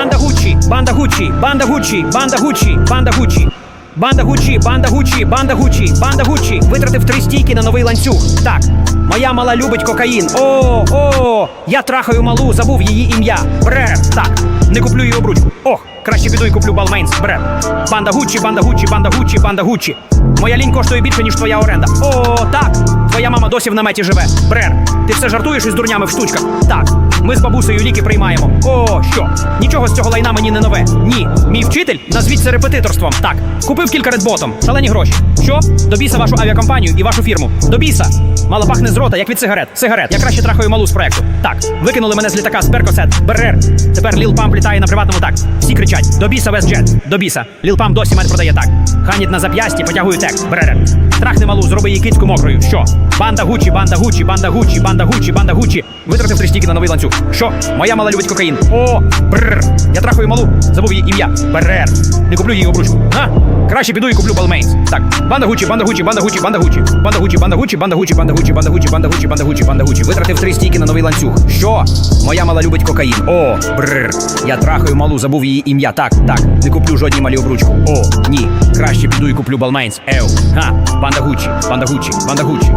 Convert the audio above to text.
банда Гуччі, банда Гуччі, банда Гуччі, банда Гуччі, банда Гуччі. Банда Гуччі, банда Гуччі, банда Гуччі, банда Гуччі. Витратив три стійки на новий ланцюг. Так, моя мала любить кокаїн. О, о, я трахаю малу, забув її ім'я. Брер. Так, не куплю її обручку. Ох, краще піду і куплю балмейнс. Брер. Банда Гуччі, банда Гуччі, банда Гуччі, банда Гуччі. Моя лінь коштує більше, ніж твоя оренда. О, так. Досі в наметі живе. Брер. Ти все жартуєш із дурнями в штучках. Так. Ми з бабусею ліки приймаємо. О, що? Нічого з цього лайна мені не нове. Ні. Мій вчитель назвіть репетиторством. Так. Купив кілька редботом. Шалені гроші. Що? До біса вашу авіакомпанію і вашу фірму. До біса. Мало пахне з рота, як від сигарет. Сигарет. Я краще трахаю малу з проекту. Так. Викинули мене з літака з Перкосет. Берер. Тепер Ліл Памп літає на приватному так. Всі кричать: до біса Вестджет. До біса. Ліл Памп досі мед продає так. Ханіт на зап'ясті, потягую тек. Берер. Трахни малу, зроби її кицьку мокрою. Що? Банда Гучі, банда Гучі, банда Гучі, банда Гучі, банда Гучі. Витратив три стіки на новий ланцюг. Що? Моя мала любить кокаїн. О, бррр. Я трахаю малу, забув її ім'я. Берер. Не куплю її обручку. А? Краще піду і куплю балмейнс. Так. Банда Гучі, банда Гучі, банда Гучі, банда Гучі. Банда Гучі, банда Гучі, банда Гучі, банда Гучі, банда Гучі, банда Гучі, банда Гучі, банда Гучі. Витратив три стійки на новий ланцюг. Що? Моя мала любить кокаїн. О, бррр. Я трахаю малу, забув її ім'я. Так, так. Не куплю жодній малі обручку. О, ні. Краще піду і куплю балмейнс. Еу. Ха. Банда Гучі, банда Гучі, банда Гучі.